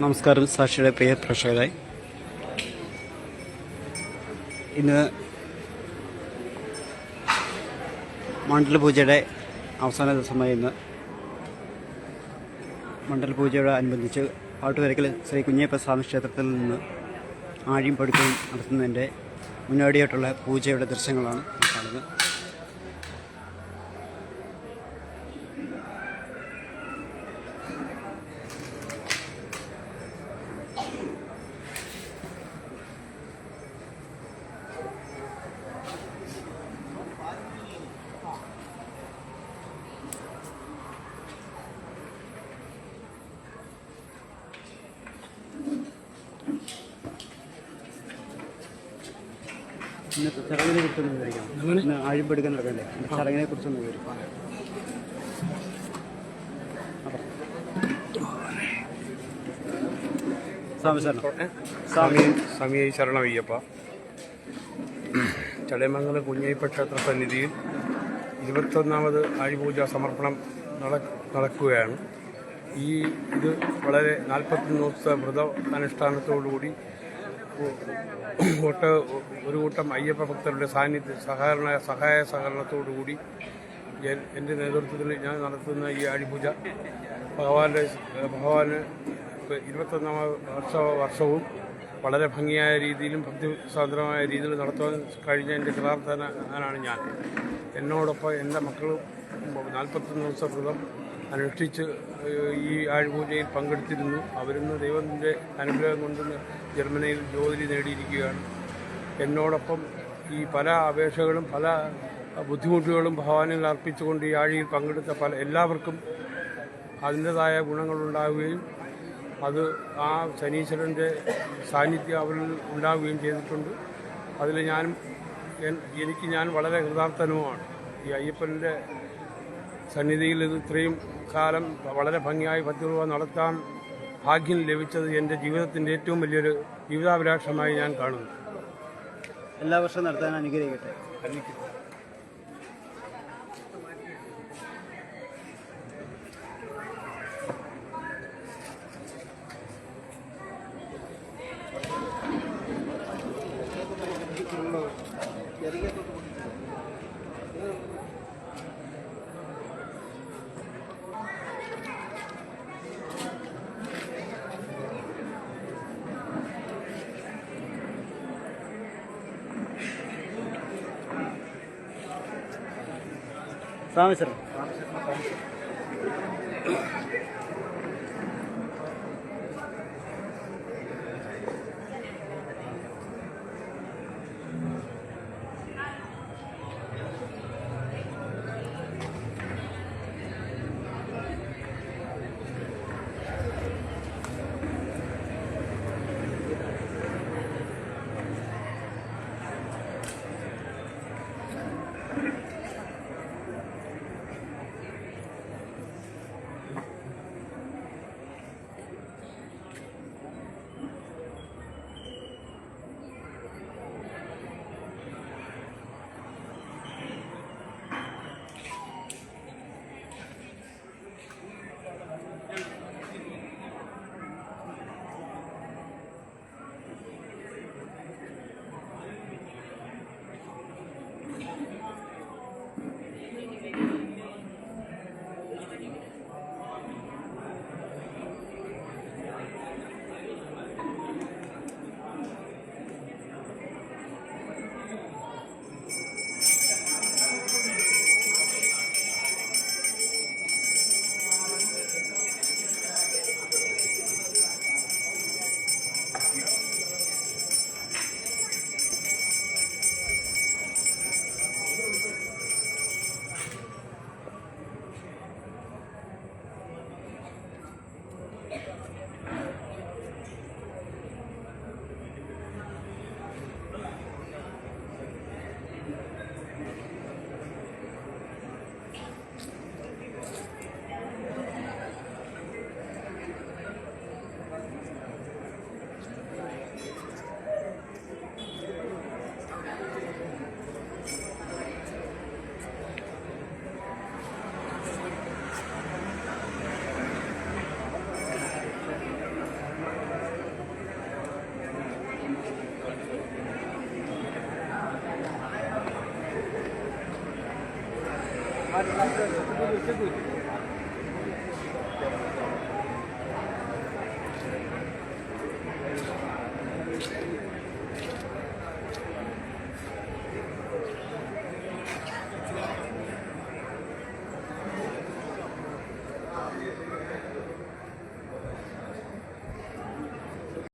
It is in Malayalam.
നമസ്കാരം സാക്ഷിയുടെ പ്രിയ പ്രേക്ഷകരെ. ഇന്ന് മണ്ഡലപൂജയുടെ അവസാന ദിവസമായ ഇന്ന് മണ്ഡലപൂജയോട് അനുബന്ധിച്ച് പാട്ടുവരക്കൽ ശ്രീ കുഞ്ഞപ്പ സ്വാമി ക്ഷേത്രത്തിൽ നിന്ന് ആഴിയും പടുക്കയും നടത്തുന്നതിന്റെ മുന്നോടിയായിട്ടുള്ള പൂജയുടെ ദൃശ്യങ്ങളാണ് കാണുന്നത്. ചടങ്ങിനെ കുറിച്ചൊന്ന് വിവരിക്കാം അഴിമ്പെടുക്കാൻ നടക്കണ്ടേ? ചടങ്ങിനെ കുറിച്ചൊന്ന് വിവരിക്കാം. സ്വാമി സ്വാമി ശരണം അയ്യപ്പ ചടയമംഗലം കുഞ്ഞയ്യപ്പ ക്ഷേത്ര സന്നിധിയിൽ ഇരുപത്തൊന്നാമത് ആഴിപൂജ സമർപ്പണം നട നടക്കുകയാണ്. ഈ ഇത് വളരെ നാൽപ്പത്തൊന്ന് ദിവസത്തെ വ്രത അനുഷ്ഠാനത്തോടുകൂടി ഒട്ട് ഒരു കൂട്ടം അയ്യപ്പ ഭക്തരുടെ സാന്നിധ്യ സഹകരണ സഹായ സഹകരണത്തോടുകൂടി കൂടി എന്റെ നേതൃത്വത്തിൽ ഞാൻ നടത്തുന്ന ഈ ആഴിപൂജ ഭഗവാന്റെ ഭഗവാന് ഇരുപത്തൊന്നാം വർഷ വർഷവും വളരെ ഭംഗിയായ രീതിയിലും ഭക്തിസ്വാതന്ത്ര്യമായ രീതിയിൽ നടത്താൻ കഴിഞ്ഞ എന്റെ കൃതാർത്ഥനാണ് ഞാൻ. എന്നോടൊപ്പം എന്റെ മക്കളും നാൽപ്പത്തൊന്ന് ദിവസം വ്രതം അനുഷ്ഠിച്ച് ഈ ആഴ്പൂജയിൽ പങ്കെടുത്തിരുന്നു. അവരിന്ന് ദൈവത്തിന്റെ അനുഗ്രഹം കൊണ്ട് ജർമ്മനിയിൽ ജോലി നേടിയിരിക്കുകയാണ്. എന്നോടൊപ്പം ഈ പല അപേക്ഷകളും പല ബുദ്ധിമുട്ടുകളും ഭഗവാനിൽ അർപ്പിച്ചുകൊണ്ട് ഈ ആഴിയിൽ പങ്കെടുത്ത പല എല്ലാവർക്കും അതിന്റെതായ ഗുണങ്ങളുണ്ടാവുകയും അത് ആ ശനീശ്വരന്റെ സാന്നിധ്യം അവരിൽ ഉണ്ടാവുകയും ചെയ്തിട്ടുണ്ട്. അതിൽ ഞാനും എനിക്ക് ഞാൻ വളരെ കൃതാർത്ഥനുമാണ്. ഈ അയ്യപ്പന്റെ സന്നിധിയിൽ ഇത് ഇത്രയും കാലം വളരെ ഭംഗിയായി ഭക്തിപൂർവ നടത്താൻ ഭാഗ്യം ലഭിച്ചത് എന്റെ ജീവിതത്തിന്റെ ഏറ്റവും വലിയൊരു ജീവിതാഭിലാഷമായി ഞാൻ കാണുന്നു. എല്ലാ വർഷവും നടത്താൻ അനുഗ്രഹിക്കട്ടെ. Rameshwar Hadi, hadi, hadi.